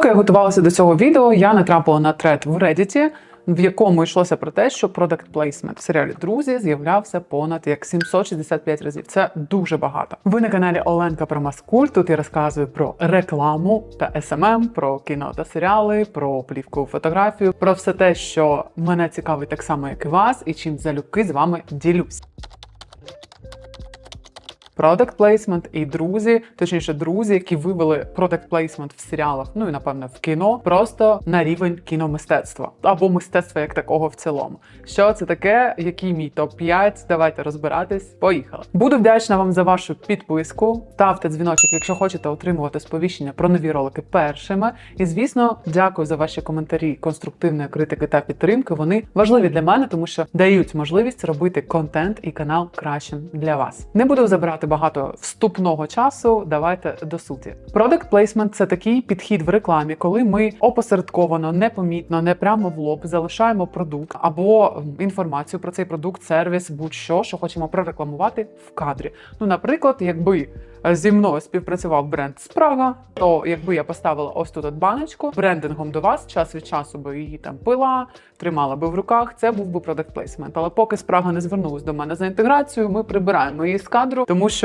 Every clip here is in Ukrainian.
Поки я готувалася до цього відео, я натрапила на тред в Reddit, в якому йшлося про те, що product placement в серіалі Друзі з'являвся понад як 765 разів. Це дуже багато. Ви на каналі Оленка про Маскуль. Тут я розказую про рекламу та SMM, про кіно та серіали, про плівку фотографію, про все те, що мене цікавить так само, як і вас, і чим залюбки з вами ділюсь. Product placement і друзі, точніше, друзі, які вивели product placement в серіалах, ну і напевно в кіно, просто на рівень кіномистецтва або мистецтва як такого в цілому. Що це таке? Який мій топ 5 Давайте розбиратись. Поїхали. Буду вдячна вам за вашу підписку. Ставте дзвіночок, якщо хочете отримувати сповіщення про нові ролики першими. І звісно, дякую за ваші коментарі, конструктивної критики та підтримки. Вони важливі для мене, тому що дають можливість робити контент і канал кращим для вас. Не буду забирати багато вступного часу. Давайте до суті. Product placement – це такий підхід в рекламі, коли ми опосередковано, непомітно, не прямо в лоб залишаємо продукт або інформацію про цей продукт, сервіс, будь-що, що хочемо прорекламувати в кадрі. Ну, наприклад, якби е, зі мною співпрацював бренд Спрага, то якби я поставила ось тут баночку брендингом до вас, час від часу би її там пила, тримала би в руках. Це був би product placement. Але поки Спрага не звернулась до мене за інтеграцію, ми прибираємо її з кадру, тому що.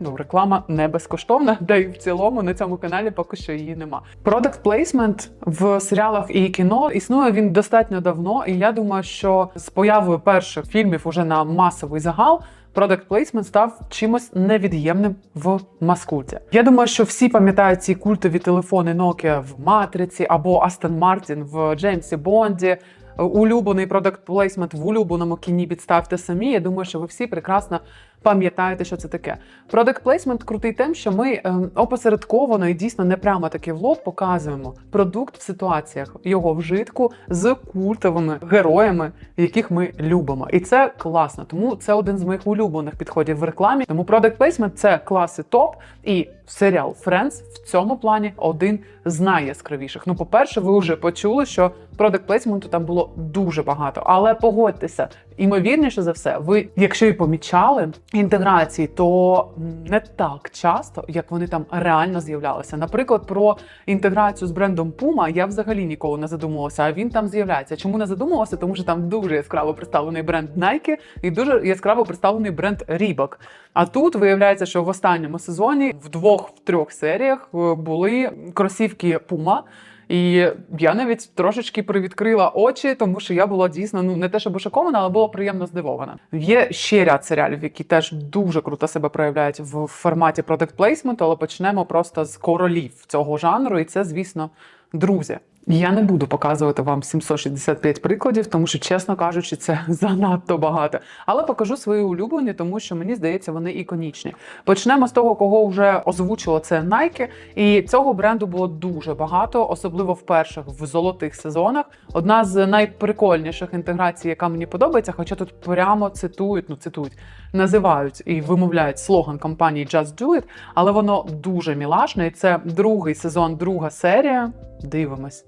Ну, реклама не безкоштовна, да і в цілому на цьому каналі поки що її нема. Product placement в серіалах і кіно існує він достатньо давно, і я думаю, що з появою перших фільмів уже на масовий загал. Product placement став чимось невід'ємним в маскульті. Я думаю, що всі пам'ятають ці культові телефони Nokia в Матриці або Aston Martin в Джеймсі Бонді. Улюблений product placement в улюбленому кіні підставте самі. Я думаю, що ви всі прекрасно пам'ятаєте, що це таке. Product placement крутий тим, що ми ем, опосередковано і дійсно не прямо таки в лоб показуємо продукт в ситуаціях його вжитку з культовими героями, яких ми любимо. І це класно. Тому це один з моїх улюблених підходів в рекламі. Тому product placement – це класи топ, і серіал Friends в цьому плані один з найяскравіших. Ну, по-перше, ви вже почули, що product placement там було дуже багато. Але погодьтеся, імовірніше за все, ви, якщо і помічали інтеграції, то не так часто, як вони там реально з'являлися. Наприклад, про інтеграцію з брендом Puma я взагалі ніколи не задумувалася, а він там з'являється. Чому не задумувалася? Тому що там дуже яскраво представлений бренд Nike і дуже яскраво представлений бренд Reebok. А тут виявляється, що в останньому сезоні в двох-трьох серіях е, були кросівки Puma. І я навіть трошечки привідкрила очі, тому що я була дійсно ну не те, щоб шокована, але була приємно здивована. Є ще ряд серіалів, які теж дуже круто себе проявляють в форматі продакт плейсменту, але почнемо просто з королів цього жанру, і це, звісно, друзі. Я не буду показувати вам 765 прикладів, тому що, чесно кажучи, це занадто багато. Але покажу свої улюблені, тому що мені здається, вони іконічні. Почнемо з того, кого вже озвучило це Nike. І цього бренду було дуже багато, особливо в перших в золотих сезонах. Одна з найприкольніших інтеграцій, яка мені подобається, хоча тут прямо цитують, ну цитують, називають і вимовляють слоган компанії Just Do It, але воно дуже мілашне. І це другий сезон, друга серія. Дивимось.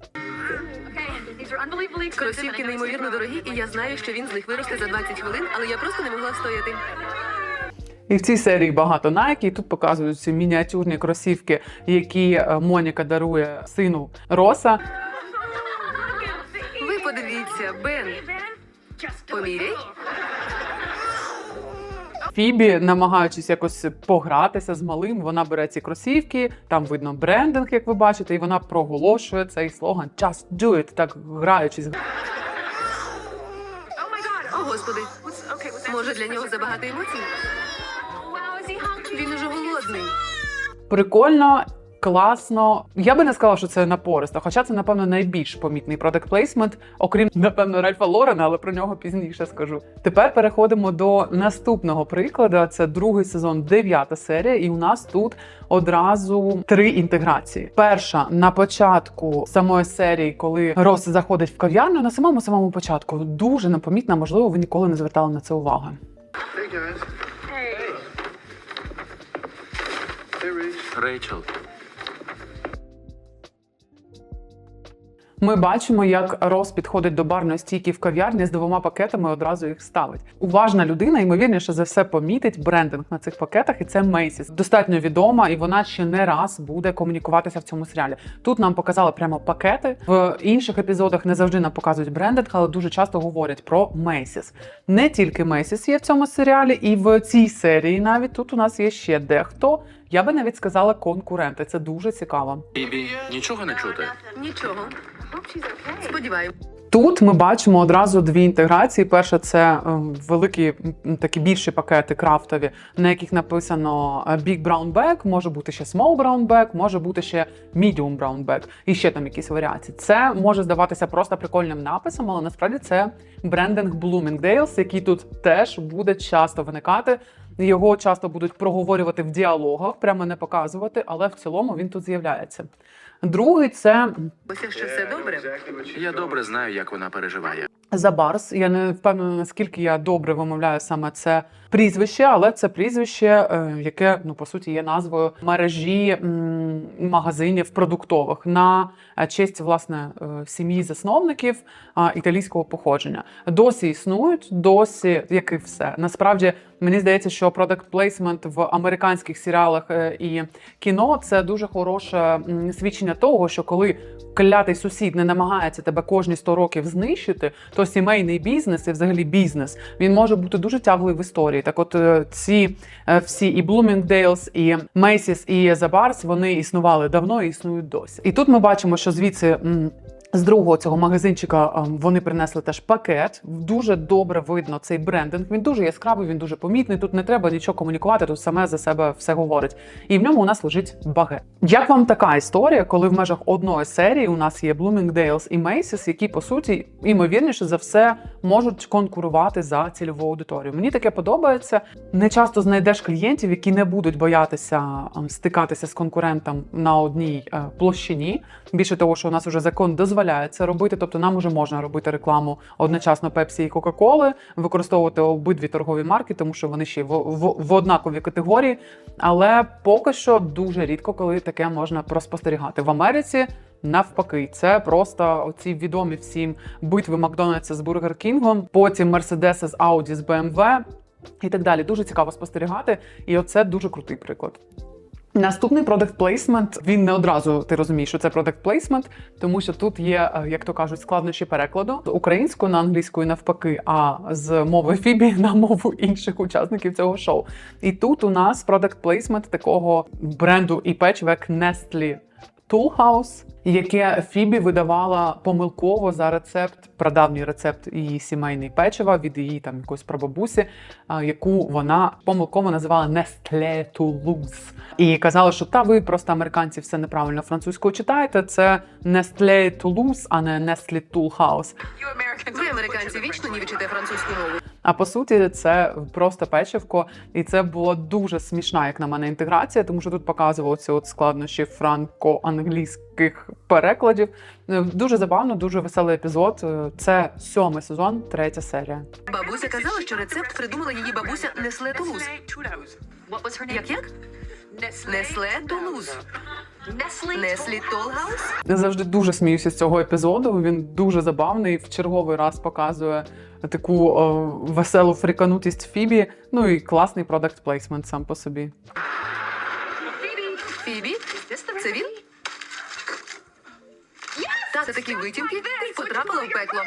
Кросівки неймовірно дорогі, і я знаю, що він з них виросте за 20 хвилин, але я просто не могла встояти. І в цій серії багато Nike, і тут показують ці мініатюрні кросівки, які е, Моніка дарує сину Роса. Ви подивіться, Бен. Поміряй. Фібі, намагаючись якось погратися з малим, вона бере ці кросівки, там видно брендинг, як ви бачите, і вона проголошує цей слоган Just do it, так граючись. О, господи. Може, для нього забагато емоцій? Він уже голодний. Прикольно. Класно, я би не сказала, що це напористо, хоча це, напевно, найбільш помітний продакт плейсмент, окрім, напевно, Ральфа Лорена, але про нього пізніше скажу. Тепер переходимо до наступного прикладу. Це другий сезон, дев'ята серія, і у нас тут одразу три інтеграції. Перша на початку самої серії, коли Рос заходить в кав'ярню, на самому самому початку дуже непомітна, можливо, ви ніколи не звертали на це увагу. Hey. Hey. Hey Рейчел, Ми бачимо, як Рос підходить до барної стійки в кав'ярні з двома пакетами, і одразу їх ставить. Уважна людина, ймовірніше за все, помітить брендинг на цих пакетах, і це Мейсіс. Достатньо відома, і вона ще не раз буде комунікуватися в цьому серіалі. Тут нам показали прямо пакети. В інших епізодах не завжди нам показують брендинг, але дуже часто говорять про Мейсіс. Не тільки Мейсіс є в цьому серіалі, і в цій серії навіть тут у нас є ще дехто. Я би навіть сказала конкуренти. Це дуже цікаво. Бібі, нічого не чути. Нічого. Сподіваюся. Тут ми бачимо одразу дві інтеграції. Перша це е, великі такі більші пакети крафтові, на яких написано е, Big Brown Bag, може бути ще Small Brown Bag, може бути ще Medium Brown Bag, і ще там якісь варіації. Це може здаватися просто прикольним написом, але насправді це брендинг Bloomingdale's, який тут теж буде часто виникати. Його часто будуть проговорювати в діалогах, прямо не показувати, але в цілому він тут з'являється. Другий це Ось що все добре. Я добре знаю, як вона переживає. Забарс. Я не впевнена, наскільки я добре вимовляю саме це прізвище, але це прізвище, е, яке ну по суті є назвою мережі магазинів продуктових на е, честь власне е, сім'ї засновників італійського походження. Досі існують, досі як і все. Насправді мені здається, що product placement в американських серіалах і кіно це дуже хороше свідчення того, що коли клятий сусід не намагається тебе кожні 100 років знищити, то сімейний бізнес і взагалі бізнес він може бути дуже тяглий в історії. Так, от е, ці е, всі і Bloomingdale's, і Macy's, і Zabar's, вони існували давно і існують досі. І тут ми бачимо, що звідси. З другого цього магазинчика ем, вони принесли теж пакет. Дуже добре видно цей брендинг. Він дуже яскравий, він дуже помітний. Тут не треба нічого комунікувати, тут саме за себе все говорить. І в ньому у нас лежить багет. Як вам така історія, коли в межах одної серії у нас є Bloomingdale's і Macy's, які по суті імовірніше за все можуть конкурувати за цільову аудиторію? Мені таке подобається. Не часто знайдеш клієнтів, які не будуть боятися ем, стикатися з конкурентом на одній е, площині. Більше того, що у нас вже закон дозволяє це робити, тобто нам вже можна робити рекламу одночасно Пепсі і Кока-Коли, використовувати обидві торгові марки, тому що вони ще в, в, в однаковій категорії. Але поки що дуже рідко, коли таке можна проспостерігати в Америці. Навпаки, це просто оці відомі всім битви Макдональдса з Бургер Кінгом, потім Мерседеси з Ауді з BMW і так далі. Дуже цікаво спостерігати, і оце дуже крутий приклад. Наступний product placement, він не одразу ти розумієш, що це product placement, тому що тут є, е, як то кажуть, складнощі перекладу з українською на англійську навпаки, а з мови Фібі на мову інших учасників цього шоу. І тут у нас product placement такого бренду і печвек Nestle Toolhouse, яке Фібі видавала помилково за рецепт, прадавній рецепт її сімейної печива від її там якоїсь прабабусі, яку вона помилково називала Nestlé Toulouse. І казала, що та ви просто американці все неправильно французькою читаєте. Це Nestlé Toulouse, а не Nestle Toolhouse. Ви, американці, вічно нівчите французьку мову. А по суті, це просто печивко, і це була дуже смішна, як на мене, інтеграція, тому що тут показувалися от складнощі франко-англійських перекладів. Е, Дуже забавно, дуже веселий епізод. Е, Це сьомий сезон, третя серія. Бабуся казала, що рецепт придумала її бабуся Несле Тулуз. Як як? Несле Тулуз. Неслі Толгаус? Я завжди дуже сміюся з цього епізоду. Він дуже забавний. В черговий раз показує таку о, веселу фріканутість Фібі. Ну і класний продакт плейсмент сам по собі. Фібі? Це він? Так, це такі витівки. Ти потрапила в пекло.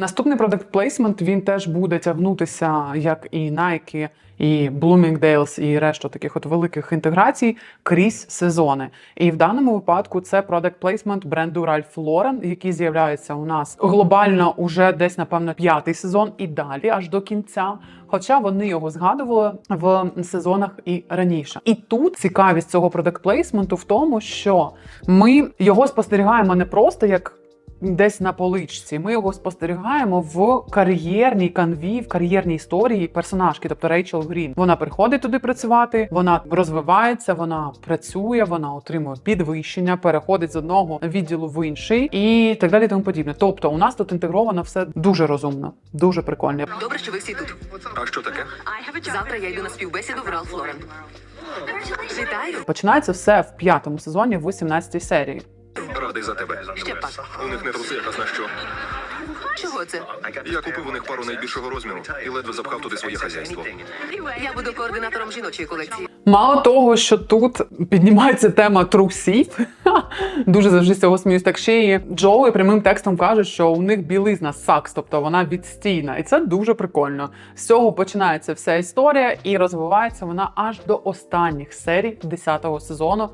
Наступний продакт плейсмент він теж буде тягнутися, як і Nike, і Bloomingdale's, і решта таких от великих інтеграцій крізь сезони. І в даному випадку це продакт плейсмент бренду Ralph Lauren, який з'являється у нас глобально уже десь, напевно, п'ятий сезон і далі, аж до кінця. Хоча вони його згадували в сезонах і раніше. І тут цікавість цього продакт плейсменту в тому, що ми його спостерігаємо не просто як десь на поличці. Ми його спостерігаємо в кар'єрній канві, в кар'єрній історії персонажки, тобто Рейчел Грін. Вона приходить туди працювати, вона розвивається, вона працює, вона отримує підвищення, переходить з одного відділу в інший і так далі. Тому подібне. Тобто, у нас тут інтегровано все дуже розумно, дуже прикольно. Добре, що ви всі тут. А що таке? Завтра я йду на співбесіду в Ралф Лорен. Вітаю. Починається все в п'ятому сезоні, в 18 серії. Радий за тебе. Ще пак. У них не труси, а казна що. Чого це? Я купив у них пару найбільшого розміру і ледве запхав туди своє хазяйство. Я буду координатором жіночої колекції. Мало того, що тут піднімається тема трусів, дуже завжди з цього сміюсь. Так ще і Джоуі прямим текстом каже, що у них білизна сакс, тобто вона відстійна, і це дуже прикольно. З цього починається вся історія, і розвивається вона аж до останніх серій 10-го сезону,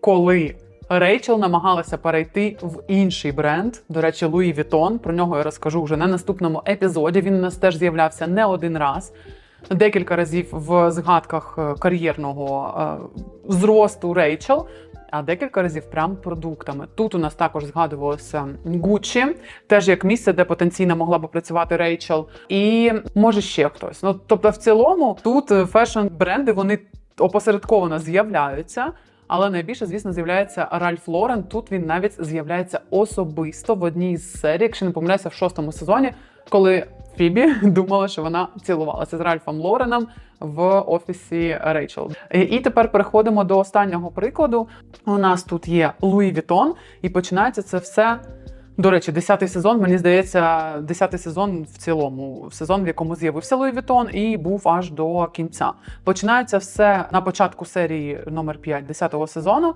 коли. Рейчел намагалася перейти в інший бренд. До речі, Луї Вітон. Про нього я розкажу вже на наступному епізоді. Він у нас теж з'являвся не один раз декілька разів в згадках е, кар'єрного е, зросту Рейчел. А декілька разів прям продуктами. Тут у нас також згадувалося Гуччі, теж як місце, де потенційно могла би працювати Рейчел, і може ще хтось. Ну тобто, в цілому, тут фешн-бренди вони опосередковано з'являються. Але найбільше, звісно, з'являється Ральф Лорен. Тут він навіть з'являється особисто в одній з серій, якщо не помиляюся, в шостому сезоні, коли Фібі думала, що вона цілувалася з Ральфом Лореном в офісі Рейчел. І- тепер переходимо до останнього прикладу. У нас тут є Луї Вітон, і починається це все. До речі, 10-й сезон, мені здається, 10-й сезон в цілому, сезон, в якому з'явився Луї Вітон, і був аж до кінця. Починається все на початку серії номер 5 10-го сезону.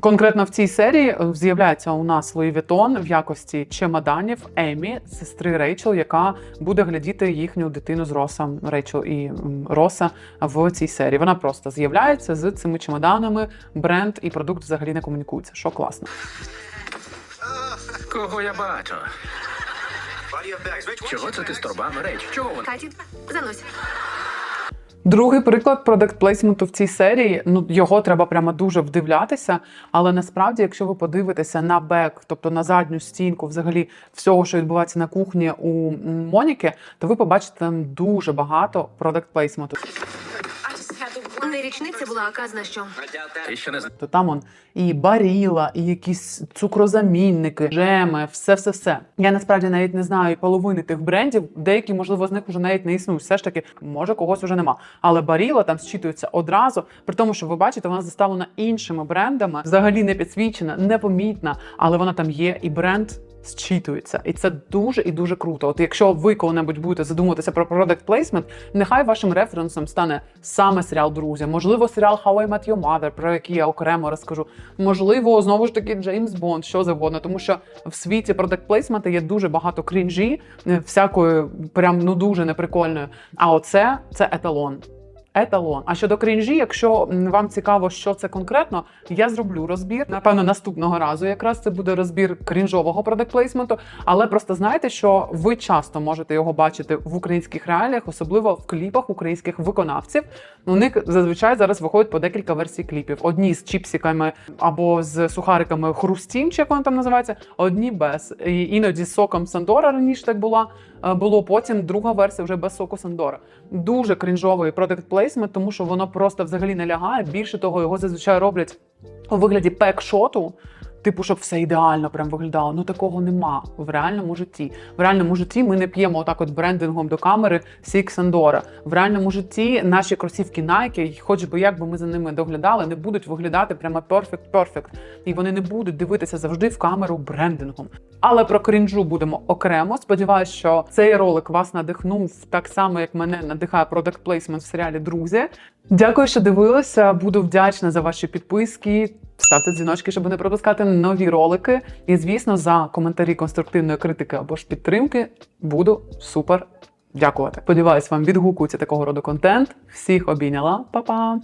Конкретно в цій серії е, з'являється у нас Луї Вітон в якості чемоданів Емі, сестри Рейчел, яка буде глядіти їхню дитину з Росом Рейчел і Роса в цій серії. Вона просто з'являється з цими чемоданами. Бренд і продукт взагалі не комунікуються, що класно. Кого я бачу? Чого це ти з торбами реч? Чого вона? Каті, занось. Другий приклад продакт плейсменту в цій серії. Ну його треба прямо дуже вдивлятися. Але насправді, якщо ви подивитеся на бек, тобто на задню стінку, взагалі всього, що відбувається на кухні у Моніки, то ви побачите там дуже багато продакт плейсменту. Не річниця була, а казна що. Ти ще не. То там он і баріла, і якісь цукрозамінники, джеми, все, все, все. Я насправді навіть не знаю і половини тих брендів. Деякі, можливо, з них вже навіть не існують. Все ж таки, може, когось вже нема. Але баріла там зчитується одразу. При тому, що ви бачите, вона заставлена іншими брендами, взагалі не підсвічена, непомітна, але вона там є, і бренд. Зчитується, і це дуже і дуже круто. От якщо ви коли-небудь будете задумуватися про product placement, нехай вашим референсом стане саме серіал Друзі, можливо, серіал How I Met Your Mother, про який я окремо розкажу. Можливо, знову ж таки Джеймс Бонд, що завгодно, тому що в світі product placement є дуже багато крінжі, е, всякої прям ну дуже неприкольної. А оце це еталон. Еталон. А щодо крінжі, якщо вам цікаво, що це конкретно, я зроблю розбір. Напевно, наступного разу якраз це буде розбір крінжового продакт-плейсменту. Але просто знайте, що ви часто можете його бачити в українських реаліях, особливо в кліпах українських виконавців. У них зазвичай зараз виходить по декілька версій кліпів: одні з чіпсиками або з сухариками хрустім, чи як воно там називається, одні без. І іноді з соком Сандора раніше так була. е, Було потім друга версія вже без соку Сандора. Дуже крінжовий продакт плейсмент, тому що воно просто взагалі не лягає. Більше того, його зазвичай роблять у вигляді пек-шоту. Типу, щоб все ідеально прям виглядало. Ну такого нема в реальному житті. В реальному житті ми не п'ємо отак от брендингом до камери Сік Сандора. В реальному житті наші кросівки Nike, хоч би як би ми за ними доглядали, не будуть виглядати прямо perfect perfect. І вони не будуть дивитися завжди в камеру брендингом. Але про крінжу будемо окремо. Сподіваюсь, що цей ролик вас надихнув так само, як мене надихає продакт плейсмент в серіалі Друзі. Дякую, що дивилися. Буду вдячна за ваші підписки. Ставте дзвіночки, щоб не пропускати нові ролики. І, звісно, за коментарі конструктивної критики або ж підтримки буду супер дякувати. Сподіваюсь, вам відгукується такого роду контент. Всіх обійняла, Па-па!